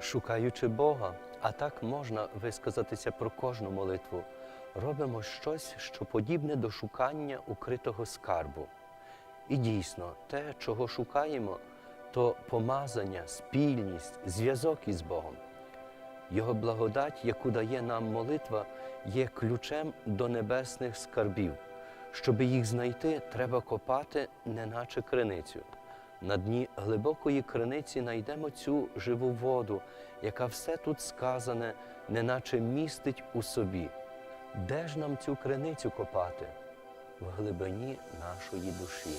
шукаючи Бога, а так можна висказатися про кожну молитву, робимо щось, що подібне до шукання укритого скарбу. І дійсно, те, чого шукаємо, то помазання, спільність, зв'язок із Богом. Його благодать, яку дає нам молитва, є ключем до небесних скарбів. Щоби їх знайти, треба копати, неначе криницю. На дні глибокої криниці найдемо цю живу воду, яка все тут сказане, неначе містить у собі. Де ж нам цю криницю копати? В глибині нашої душі.